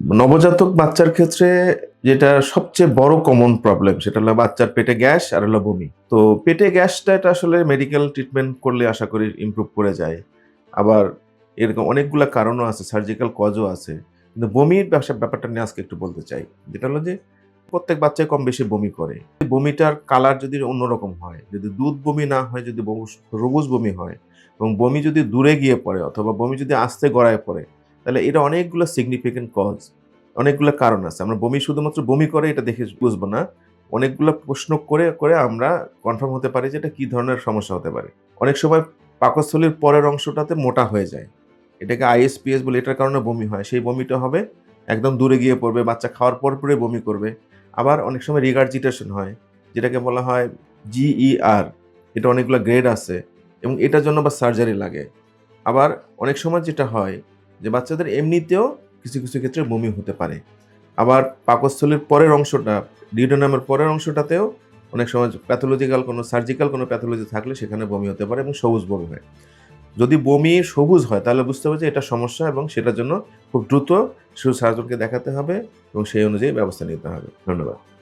নবজাতক বাচ্চার ক্ষেত্রে যেটা সবচেয়ে বড় কমন প্রবলেম সেটা হলো বাচ্চার পেটে গ্যাস আর হলো বমি। তো পেটে গ্যাসটা এটা আসলে মেডিকেল ট্রিটমেন্ট করলে আশা করি ইমপ্রুভ করে যায়। আবার এরকম অনেকগুলো কারণও আছে সার্জিক্যাল কজও আছে। কিন্তু বমির ব্যাপারটা নিয়ে আজকে একটু বলতে চাই। যেটা হলো যে প্রত্যেক বাচ্চায় কম বেশি বমি করে। বমিটার কালার যদি অন্যরকম হয়, যদি দুধ বমি না হয়, যদি সবুজ বমি হয়, এবং বমি যদি দূরে গিয়ে পড়ে অথবা বমি যদি আস্তে গড়ায় পড়ে তাহলে এটা অনেকগুলো সিগনিফিকেন্ট কজ অনেকগুলো কারণ আছে। আমরা বমি শুধুমাত্র বমি করে এটা দেখে বুঝব না। অনেকগুলো প্রশ্ন করে করে আমরা কনফার্ম হতে পারি যে এটা কী ধরনের সমস্যা হতে পারে। অনেক সময় পাকস্থলীর পরের অংশটাতে মোটা হয়ে যায়। এটাকে আইএসপিএস বলে, এটার কারণে বমি হয়। সেই বমিটা হবে, একদম দূরে গিয়ে পড়বে, বাচ্চা খাওয়ার পর পরে বমি করবে। আবার অনেক সময় রিগার্জিটেশন হয়, যেটাকে বলা হয় জিইআর এটা অনেকগুলো গ্রেড আছে এবং এটার জন্য বা সার্জারি লাগে। আবার অনেক সময় যেটা হয় যে বাচ্চাদের এমনিতেও কিছু কিছু ক্ষেত্রে বমি হতে পারে। আবার পাকস্থলীর পরের অংশটা ডিউডোনামের পরের অংশটাতেও অনেক সময় প্যাথোলজিক্যাল কোনো, সার্জিক্যাল কোনো প্যাথোলজি থাকলে সেখানে বমি হতে পারে এবং সবুজ বমি হয়। যদি বমি সবুজ হয়, তাহলে বুঝতে হবে যে এটা সমস্যা এবং সেটার জন্য খুব দ্রুত শিশু সার্জনকে দেখাতে হবে এবং সেই অনুযায়ী ব্যবস্থা নিতে হবে। ধন্যবাদ।